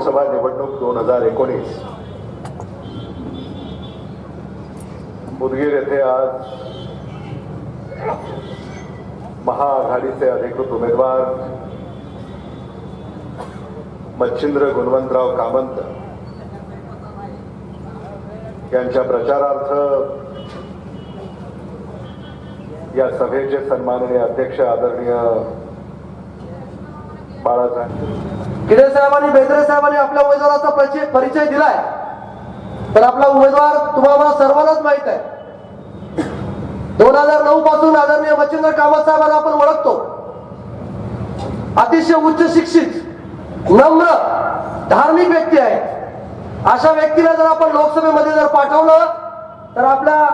लोकसभा निवडणूक दोन हजार एकोणीस. उदगीर येथे आज महाआघाडीचे अधिकृत उमेदवार मच्छिंद्र गुणवंतराव कामंत यांच्या प्रचारार्थ या सभेचे सन्माननीय अध्यक्ष आदरणीय बाळासाहेब. किडे साहेबांनी बेंद्रे साहेबांनी आपल्या उमेदवाराचा परिचय परिचय दिलाय. तर आपला उमेदवार तुम्हाला सर्वांनाच माहीत आहे. दोन हजार नऊ पासून आदरणीय मच्छिंद्र कामत साहेबांना आपण ओळखतो. अतिशय उच्च शिक्षित नम्र धार्मिक व्यक्ती आहे. अशा व्यक्तीला जर आपण लोकसभेमध्ये जर पाठवलं तर आपल्या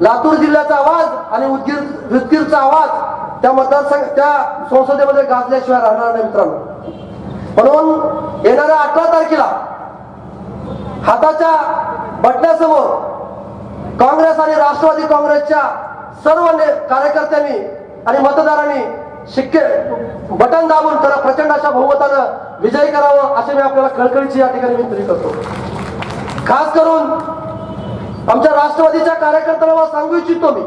लातूर जिल्ह्याचा आवाज आणि उदगीर उदगीरचा आवाज त्या मतदारसंघ त्या संसदेमध्ये गाजल्याशिवाय राहणार नाही मित्रांनो. म्हणून येणाऱ्या अठरा तारखेला हाताच्या बटण्यासमोर काँग्रेस आणि राष्ट्रवादी काँग्रेसच्या सर्व कार्यकर्त्यांनी आणि मतदारांनी शिक्के बटन दाबून त्याला प्रचंड अशा बहुमतानं विजयी करावं असे मी आपल्याला कळकळीची या ठिकाणी विनंती करतो. खास करून आमच्या राष्ट्रवादीच्या कार्यकर्त्यांना सांगू इच्छितो मी.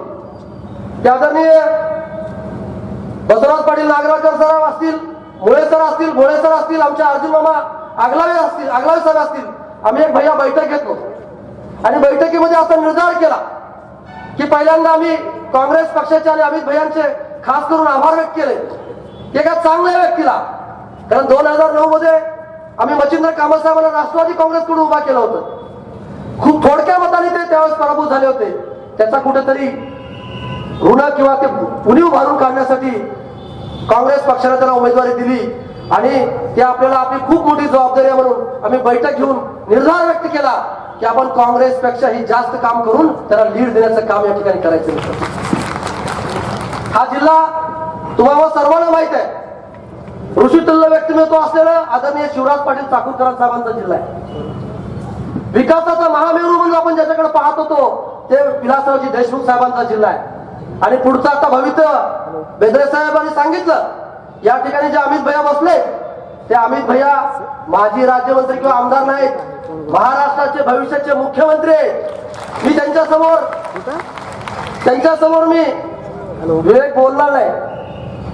की आदरणीय बसवराज पाटील नागराकर सर असतील मुळे सर असतील भोळे सर असतील आमच्या अर्जुन मामा आगलावे असतील आगलावे सर असतील आम्ही एक भैया बैठक घेतलो. आणि बैठकीमध्ये असा निर्धार केला की पहिल्यांदा आम्ही काँग्रेस पक्षाचे आणि अमित भैयांचे खास करून आभार व्यक्त केले. एका चांगल्या व्यक्तीला. कारण दोन हजार नऊ मध्ये आम्ही मच्छिंद्र कामत साहेबांना राष्ट्रवादी काँग्रेसकडून उभा केलं होतं. खूप थोडक्या मताने ते त्यावेळेस पराभूत झाले होते. त्याचा कुठेतरी ऋण किंवा ते उणीव भरून काढण्यासाठी काँग्रेस पक्षाने त्याला उमेदवारी दिली. आणि ते आपल्याला आपली खूप मोठी जबाबदारी आहे म्हणून आम्ही बैठक घेऊन निर्धार व्यक्त केला की आपण काँग्रेस पेक्षा ही जास्त काम करून त्याला लीड देण्याचं काम या ठिकाणी करायचं होतं. हा जिल्हा तुम्हाला सर्वांना माहीत आहे. ऋषीतुल्य व्यक्तिमत्व असलेलं आदरणीय शिवराज पाटील चाकूरकर साहेबांचा जिल्हा आहे. विकासाचा महामेरू म्हणून आपण ज्याच्याकडे पाहत होतो ते विलासरावजी देशमुख साहेबांचा जिल्हा आहे. आणि पुढचं आता भविष्य बेदरे साहेबांनी सांगितलं या ठिकाणी जे अमित भैया बसले ते अमित भैया माजी राज्यमंत्री किंवा आमदार नाहीत. महाराष्ट्राचे भविष्याचे मुख्यमंत्री. आहेत मी त्यांच्यासमोर त्यांच्यासमोर मी विवेक बोलणार नाही.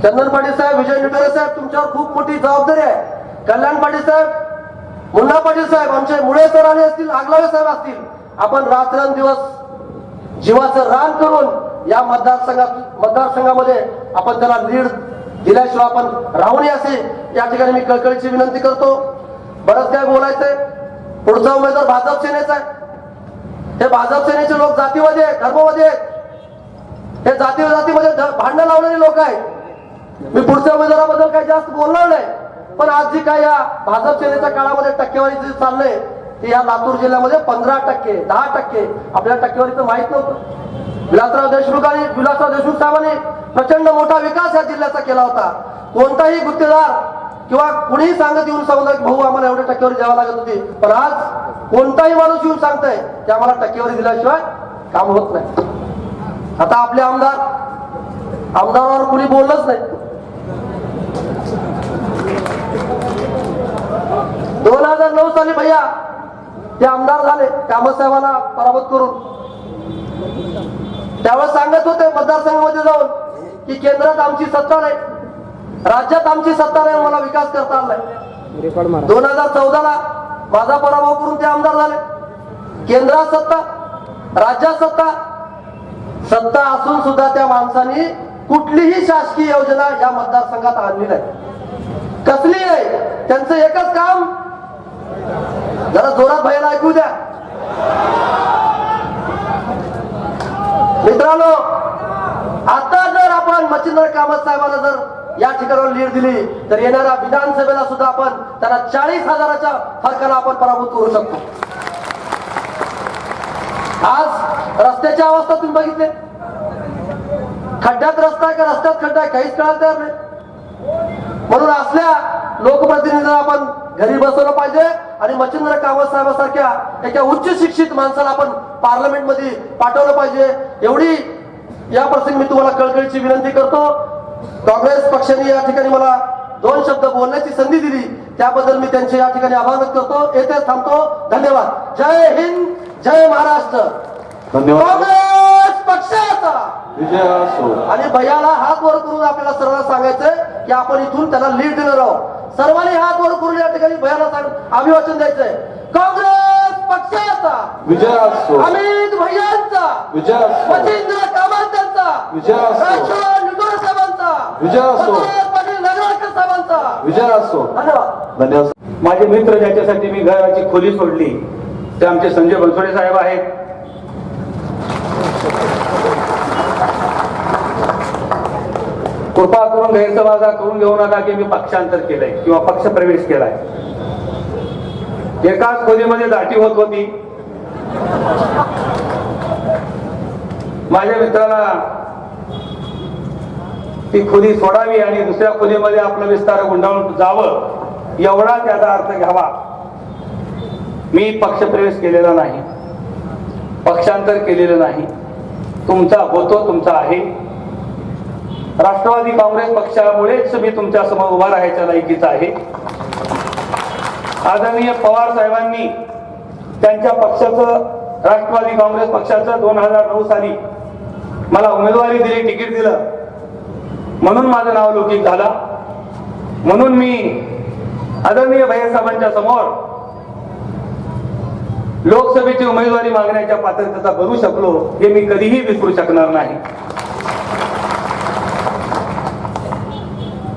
चंदन पाटील साहेब विजय निटोरे साहेब तुमच्यावर खूप मोठी जबाबदारी आहे. कल्याण पाटील साहेब मुन्ना पाटील साहेब आमचे मुळे सर आले असतील आगलावे साहेब असतील आपण रात्रंदिवस जीवाचं रान करून या मतदारसंघात मतदारसंघामध्ये आपण त्याला लीड दिल्याशिवाय आपण राहू नये असे या ठिकाणी मी कळकळीची विनंती करतो. बरंच काय बोलायचंय. पुढचा उमेदवार भाजप सेनेचा आहे. हे भाजप सेनेचे लोक जातीवादी आहेत धर्मवादी आहेत. हे जाती जातीमध्ये भांडणं लावणारे लोक आहेत. मी पुढच्या उमेदवाराबद्दल काही जास्त बोलणार नाही. पण आज जी काय या भाजप सेनेच्या काळामध्ये टक्केवारी जे चाललंय ते या लातूर जिल्ह्यामध्ये पंधरा टक्के दहा टक्के आपल्याला टक्केवारीचं माहीत नव्हतं. विलासराव देशमुख आणि विलासराव देशमुख साहेबांनी प्रचंड मोठा विकास या जिल्ह्याचा केला होता. कोणताही गुत्तेदार किंवा कुणीही सांगत येऊन सांगत की भाऊ आम्हाला एवढ्या टक्केवारी द्यावा लागत होती. पण आज कोणताही माणूस येऊन सांगताय की आम्हाला टक्केवारी दिल्याशिवाय काम होत नाही. आता आपले आमदार आमदारावर कुणी बोललंच नाही. दोन हजार नऊ साली भैया ते आमदार झाले. कामत साहेबांना पराभूत करून. त्यावेळेस सांगत होते मतदारसंघामध्ये जाऊन की केंद्रात आमची सत्ता नाही. राज्यात आमची सत्ता नाही मला विकास करता आला नाही. दोन हजार चौदाला माझा पराभव करून ते आमदार झाले. केंद्रात सत्ता राज्यात सत्ता. सत्ता असून सुद्धा त्या माणसाने कुठलीही शासकीय योजना या मतदारसंघात आणली नाही. कसली नाही त्यांचं एकच काम. जरा जोरात भयाला ऐकू द्या. मित्रांनो आता जर आपण मच्छिंद्र कामत साहेबांना जर या ठिकाणावर लीड दिली तर येणाऱ्या विधानसभेला सुद्धा आपण त्यांना चाळीस हजाराच्या फरकाला आपण पराभूत करू शकतो. आज रस्त्याची अवस्था तुम्ही बघितले? खड्ड्यात रस्ता आहे का? रस्त्यात खड्डा आहे? काहीच कळायला तयार नाही. म्हणून असल्या लोकप्रतिनिधींना आपण घरी बसवलं पाहिजे. आणि मच्छिंद्र कामत साहेबांसारख्या एका उच्च शिक्षित माणसाला आपण पार्लमेंटमध्ये पाठवलं पाहिजे. एवढी या प्रसंगी मी तुम्हाला कळकळीची विनंती करतो. काँग्रेस पक्षाने या ठिकाणी मला दोन शब्द बोलण्याची संधी दिली. त्याबद्दल मी त्यांचे या ठिकाणी आभार व्यक्त करतो. येथे थांबतो. धन्यवाद. जय हिंद जय महाराष्ट्र. धन्यवाद. काँग्रेस पक्षाचा. आणि भैयाला हात वर करून आपल्याला सर्वांना सांगायचंय की आपण इथून त्याला लीड देणार आहोत. सर्वांनी हात वर करून या ठिकाणी भैयाला सांग अभिवाचन द्यायचंय. काँग्रेस पक्षाचा विजय असो अमित भैयांचा विजय असो मच्छिंद्र कामांचा विजय निटोरे साहेबांचा विजय पाटील नगरकर साहेबांचा. विजय असो धन्यवाद. धन्यवाद. माझे मित्र ज्याच्यासाठी मी घराची खोली सोडली ते आमचे संजय बनसोडे साहेब आहेत. कृपा करून गैरसमजा करून घेऊ नका की मी पक्षांतर केलंय किंवा पक्ष प्रवेश केलाय. एकाच खोलीमध्ये दाटी होत होती. माझ्या मित्राला ती खोली सोडावी आणि दुसऱ्या खोलीमध्ये आपलं विस्तार गुंडाळून जावं एवढा त्याचा अर्थ घ्यावा. मी पक्ष प्रवेश केलेला नाही. पक्षांतर केलेलं नाही. तुमचा होतो तुमचा आहे. राष्ट्रवादी काँग्रेस पक्षामुळेच मी तुमच्यासमोर उभा राहायच्या लायकीचा आहे. आदरणीय पवार साहेबांनी त्यांच्या पक्षाचं राष्ट्रवादी काँग्रेस पक्षाचं दोन हजार नऊ साली मला उमेदवारी दिली तिकीट दिलं. म्हणून माझं नाव लौकिक झाला. म्हणून मी आदरणीय भैयासाहेबांच्या समोर लोकसभेची उमेदवारी मागण्याच्या पात्रतेचा भरू शकलो हे मी कधीही विसरू शकणार नाही.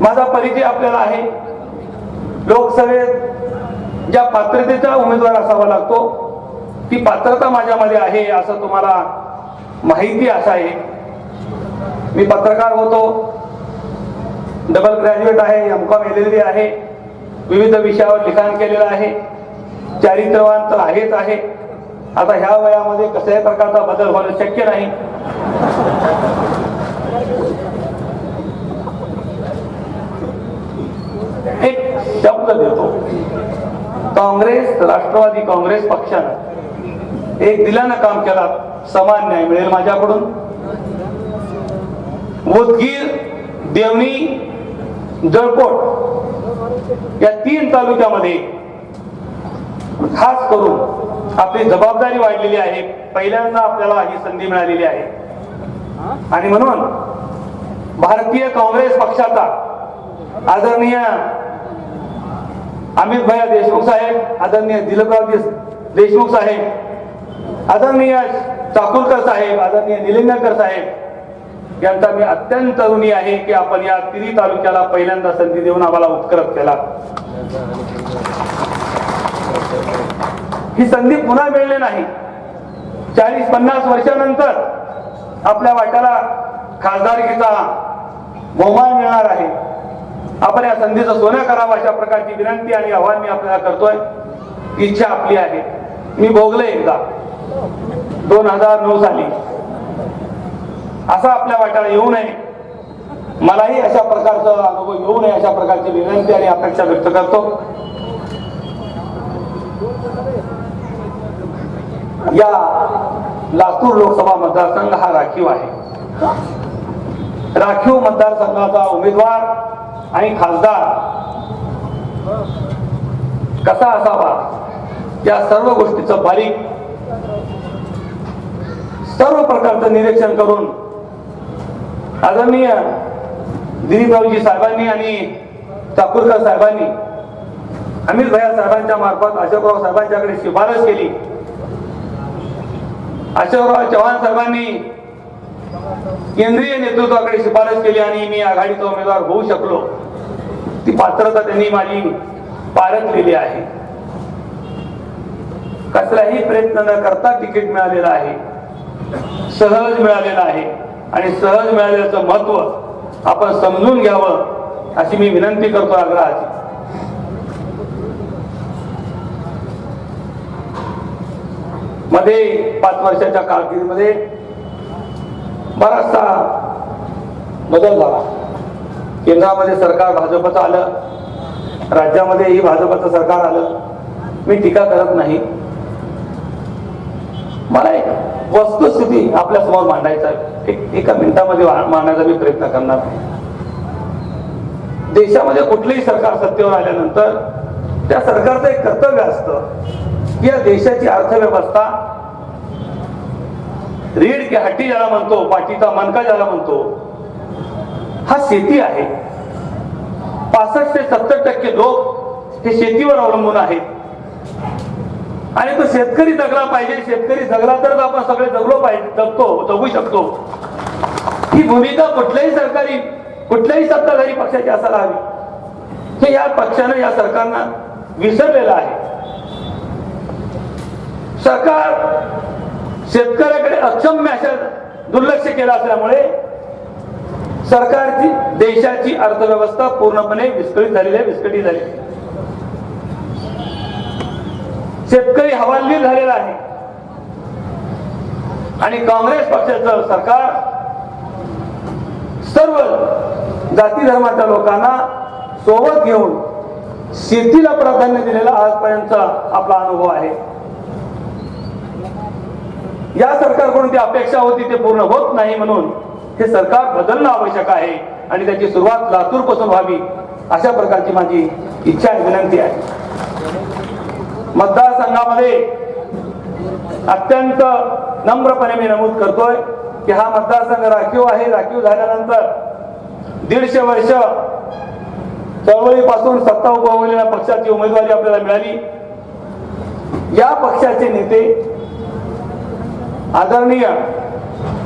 माझा परिचय आपल्याला आहे. लोकसभेत ज्या पात्रतेचा उमेदवार असावा लागतो ती पात्रता माझ्यामध्ये आहे असं तुम्हाला माहिती असं आहे. मी पत्रकार होतो. डबल ग्रॅज्युएट आहे एम कॉम एल एल आहे. विविध विषयावर लिखाण केलेलं आहे. चारित्रवान तर आहेच आहे. आता ह्या वयामध्ये कसल्याही प्रकारचा बदल होणं शक्य नाही. एक शब्द देतो. काँग्रेस राष्ट्रवादी काँग्रेस पक्षानं. एक दिलानं काम केला समान न्याय मिळेल माझ्याकडून. उदगीर देवणी जळकोट या तीन तालुक्यामध्ये खास करून आपली जबाबदारी वाढलेली आहे. पहिल्यांदा आपल्याला ही संधी मिळालेली आहे. आणि म्हणून भारतीय काँग्रेस पक्षाचा आदरणीय अमित भैया देशमुख साहेब आदरणीय दिलीपराव देशमुख साहेब आदरणीय चाकुरकर साहेब आदरणीय निलिंगकर साहेब यांचा मी अत्यंत ऋणी आहे की आपण या तिरी तालुक्याला पहिल्यांदा संधी देऊन आम्हाला उपक्रम केला. ही संधी पुन्हा मिळली नाही. चाळीस पन्नास वर्षानंतर आपल्या वाट्याला खासदारकीचा बहुमान मिळणार आहे. आपण या संधीचं सोनं करावं अशा प्रकारची विनंती आणि आव्हान मी आपल्याला करतोय. इच्छा आपली आहे. मी भोगले एकदा. दोन हजार नऊ साली. असं आपल्या वाट्याला येऊ नये. मलाही अशा प्रकारचा अनुभव येऊ नये अशा प्रकारची विनंती आणि अपेक्षा व्यक्त करतो. या लातूर लोकसभा मतदारसंघ हा राखीव आहे. राखीव मतदारसंघाचा उमेदवार आणि खासदार कसा असावा या सर्व गोष्टीचं बारीक सर्व प्रकारचं निरीक्षण करून आदरणीय दिलीपरावजी साहेबांनी आणि चाकूरकर साहेबांनी अमित भैया साहेबांच्या मार्फत अशोकराव साहेबांच्याकडे शिफारस केली. अशोकराव चव्हाण साहेबांनी केंद्रीय नेतृत्वाकडे शिफारस केली आणि मी आघाडीचा उमेदवार होऊ शकलो. ती पात्रता त्यांनी माझी पारखलेली आहे. कसलाही प्रयत्न न करता तिकीट मिळालेलं आहे. सहज मिळालेलं आहे. आणि सहज मिळालेल्याचं महत्त्व आपण समजून घ्यावं अशी मी विनंती करतो आग्रहाची. मध्ये पाच वर्षाच्या कारकिर्दीमध्ये बराचसा बदल झाला केंद्रामध्ये सरकार भाजपचं आलं राज्यामध्येही भाजपचं सरकार आलं. मी टीका करत नाही. मला एक वस्तुस्थिती आपल्यासमोर मांडायचा आहे. एका मिनिटामध्ये मांडायचा मांडण्याचा मी प्रयत्न करणार देशामध्ये कुठलंही सरकार सत्तेवर आल्यानंतर त्या सरकारचं एक कर्तव्य असतं की या देशाची अर्थव्यवस्था रीड की हट्टी ज्याला म्हणतो पाठीचा मनका ज्याला म्हणतो. हा शेती आहे. पासष्ट ते सत्तर टक्के लोक हे शेतीवर अवलंबून आहेत. आणि तो शेतकरी जगला पाहिजे शेतकरी जगला तरच आपण सगळे जगलो पाहिजे जगतो जगू शकतो. ही भूमिका कुठल्याही सरकारी कुठल्याही सत्ताधारी पक्षाची असायला हवी. हे या पक्षानं या सरकारनं विसरलेलं आहे. सरकार शेतकऱ्याकडे अक्षम्य अशा दुर्लक्ष केलं असल्यामुळे सरकारची देशाची अर्थव्यवस्था पूर्णपणे विस्कळीत झालेली आहे विस्कळीत झाली शेतकरी हवालदिल झालेला आहे. आणि काँग्रेस पक्षाचं सरकार सर्व जाती धर्माच्या लोकांना सोबत घेऊन शेतीला प्राधान्य दिलेला आजपर्यंतचा आपला अनुभव आहे. या सरकारकडून ती अपेक्षा होती ते पूर्ण होत नाही म्हणून हे सरकार बदलणं आवश्यक आहे आणि त्याची सुरुवात लातूरपासून व्हावी अशा प्रकारची माझी इच्छा आहे विनंती आहे. मतदारसंघामध्ये अत्यंत नम्रपणे मी नमूद करतोय की हा मतदारसंघ राखीव आहे. राखीव झाल्यानंतर दीडशे वर्ष चळवळीपासून सत्ता उभवलेल्या पक्षाची उमेदवारी आपल्याला मिळाली. या पक्षाचे नेते आदरणीय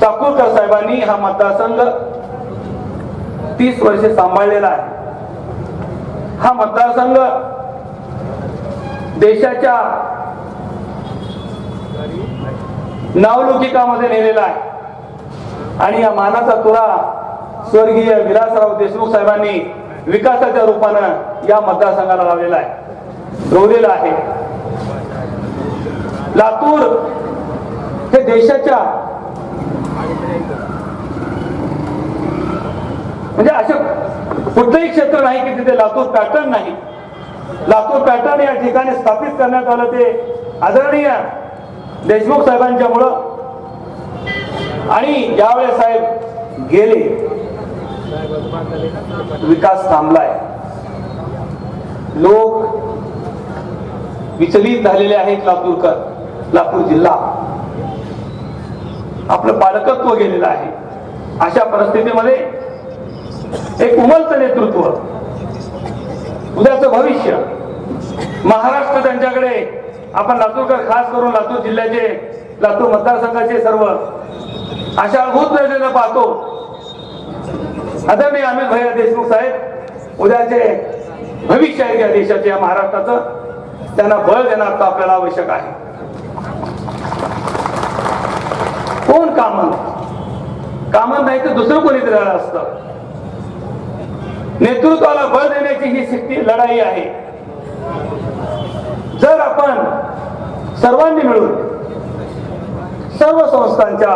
चाकूरकर साहेबांनी हा मतदारसंघ तीस वर्षे सांभाळलेला आहे. हा मतदारसंघ देशाच्या नावलौकिकामध्ये नेलेला आहे. आणि या मानाचा तुरा स्वर्गीय विलासराव देशमुख साहेबांनी विकासाच्या रूपानं या मतदारसंघाला लावलेला आहे. रोवलेला आहे. लातूर हे देशाच्या म्हणजे असं कुठलंही क्षेत्र नाही की तिथे लातूर पॅटर्न नाही. लातूर पॅटर्न या ठिकाणी स्थापित करण्यात आलं ते आदरणीय देशमुख साहेबांच्यामुळं. आणि यावेळेस साहेब गेले. विकास थांबलाय. लोक विचलित झालेले आहेत लातूरकर लातूर जिल्हा. आपलं पालकत्व गेलेलं आहे. अशा परिस्थितीमध्ये एक उमलचं नेतृत्व उद्याचं भविष्य. महाराष्ट्र त्यांच्याकडे आपण लातूरकर खास करून लातूर जिल्ह्याचे लातूर मतदारसंघाचे सर्व अशा अभूत नजरेनं पाहतो. आदरणीय अमित भैया देशमुख साहेब उद्याचे भविष्य आहे या देशाचे या महाराष्ट्राचं. त्यांना बळ देणं आता आपल्याला आवश्यक आहे. कोण कामन कामन नाही तर दुसरं कोणीतरी आलं असतं. नेतृत्वाला बळ देण्याची ही शिट्टी लढाई आहे. जर आपण सर्वांनी मिळून सर्व संस्थांच्या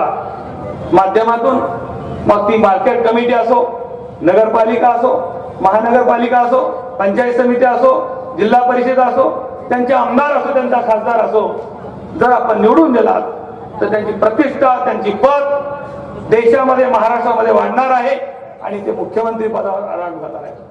माध्यमातून मग ती मार्केट कमिटी असो नगरपालिका असो महानगरपालिका असो पंचायत समिती असो जिल्हा परिषद असो त्यांचे आमदार असो त्यांचा खासदार असो जर आपण निवडून दिलात तर त्यांची प्रतिष्ठा त्यांची पद देशामध्ये महाराष्ट्रामध्ये वाढणार आहे आणि ते मुख्यमंत्री पदावर आराम करणार आहे